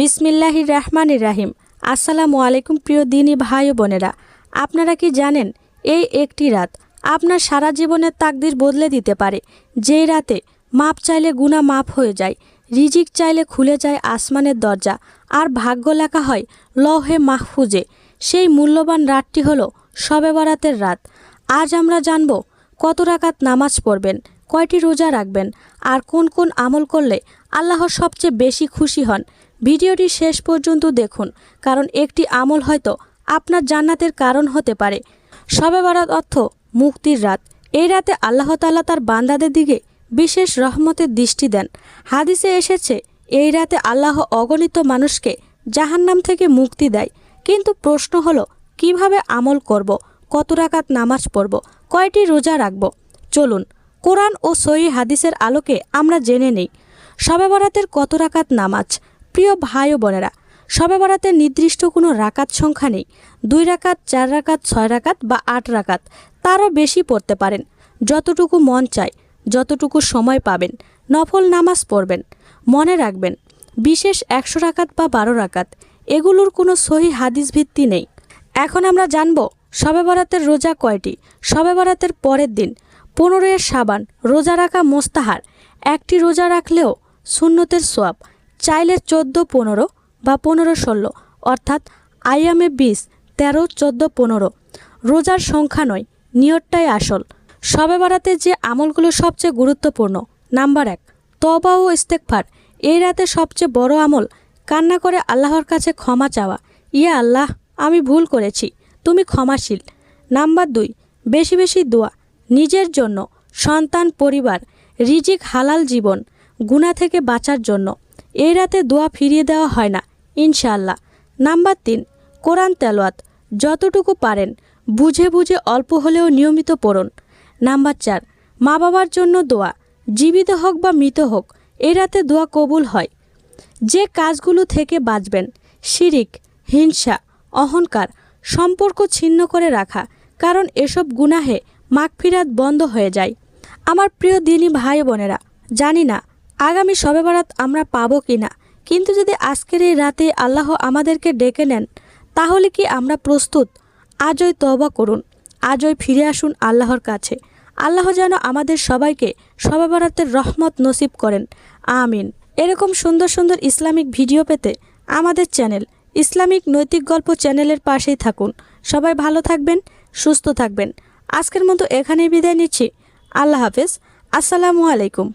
বিসমিল্লাহির রহমানির রাহিম। আসসালামু আলাইকুম প্রিয় দিনী ভাই ও বোনেরা। আপনারা কি জানেন, এই একটি রাত আপনার সারা জীবনের তাকদির বদলে দিতে পারে। যেই রাতে মাপ চাইলে গুণা মাপ হয়ে যায়, রিজিক চাইলে খুলে যায় আসমানের দরজা, আর ভাগ্য লেখা হয় লহে মাহফুজে। সেই মূল্যবান রাতটি হলো শবে বরাতের রাত। আজ আমরা জানব কত রাকাত নামাজ পড়বেন, কয়টি রোজা রাখবেন, আর কোন কোন আমল করলে আল্লাহ সবচেয়ে বেশি খুশি হন। ভিডিওটি শেষ পর্যন্ত দেখুন, কারণ একটি আমল হয়তো আপনার জান্নাতের কারণ হতে পারে। শবে বরাত অর্থ মুক্তির রাত। এই রাতে আল্লাহ তাআলা তার বান্দাদের দিকে বিশেষ রহমতের দৃষ্টি দেন। হাদিসে এসেছে, এই রাতে আল্লাহ অগণিত মানুষকে জাহান্নাম থেকে মুক্তি দেয়। কিন্তু প্রশ্ন হলো, কীভাবে আমল করব? কত রাকাত নামাজ পড়ব? কয়টি রোজা রাখব? চলুন, কোরআন ও সহি হাদিসের আলোকে আমরা জেনে নেই। শবে বরাতের কত রাকাত নামাজ? প্রিয় ভাই ও বোনেরা শবে বরাতের নির্দিষ্ট কোনো রাকাত সংখ্যা নেই। দুই রাকাত, চার রাকাত, ছয় রাকাত বা আট রাকাত, তারও বেশি পড়তে পারেন। যতটুকু মন চায়, যতটুকু সময় পাবেন, নফল নামাজ পড়বেন। মনে রাখবেন, বিশেষ একশো রাকাত বা বারো রাকাত, এগুলোর কোনো সহি হাদিস ভিত্তি নেই। এখন আমরা জানব শবে বরাতের রোজা কয়টি? শবে বরাতের পরের দিন, পনেরোই সাবান রোজা রাখা মোস্তাহার। একটি রোজা রাখলেও সুন্নতের সোয়াব চাইলে চোদ্দ পনেরো বা পনেরো ষোলো অর্থাৎ আইয়ামে বিশ, তেরো চোদ্দ পনেরো রোজার সংখ্যা নয়, নিয়তটাই আসল। শবে বারাতে যে আমলগুলো সবচেয়ে গুরুত্বপূর্ণ, নাম্বার এক তবা ও ইস্তেকফার এই রাতে সবচেয়ে বড় আমল, কান্না করে আল্লাহর কাছে ক্ষমা চাওয়া। ইয়া আল্লাহ, আমি ভুল করেছি, তুমি ক্ষমাশীল। নাম্বার দুই, বেশি বেশি দোয়া, নিজের জন্য, সন্তান, পরিবার, রিজিক, হালাল জীবন গুণা থেকে বাঁচার জন্য। এই রাতে দোয়া ফিরিয়ে দেওয়া হয় না ইনশাল্লাহ নাম্বার তিন, কোরআন তেলোয়াত যতটুকু পারেন, বুঝে বুঝে অল্প হলেও নিয়মিত পড়ুন। নাম্বার চার মা বাবার জন্য দোয়া। জীবিত হোক বা মৃত হোক এই রাতে দোয়া কবুল হয়। যে কাজগুলো থেকে বাঁচবেন, শিরিক, হিংসা, অহংকার, সম্পর্ক ছিন্ন করে রাখা, কারণ এসব গুনাহে মাগফিরাত বন্ধ হয়ে যায়। আমার প্রিয় দিনী ভাই বোনেরা জানি না আগামী শবে বরাত আমরা পাবো কি না কিন্তু যদি আজকের এই রাতে আল্লাহ আমাদেরকে ডেকে নেন, তাহলে কি আমরা প্রস্তুত? আজই তওবা করুন। আজই ফিরে আসুন আল্লাহর কাছে। আল্লাহ যেন আমাদের সবাইকে শবে বরাতের রহমত নসিব করেন। আমিন। এরকম সুন্দর সুন্দর ইসলামিক ভিডিও পেতে আমাদের চ্যানেল ইসলামিক নৈতিক গল্প চ্যানেলের পাশেই থাকুন। সবাই ভালো থাকবেন, সুস্থ থাকবেন। আজকের মতো এখানেই বিদায় নিচ্ছি। আল্লাহ হাফেজ। আসসালামু আলাইকুম।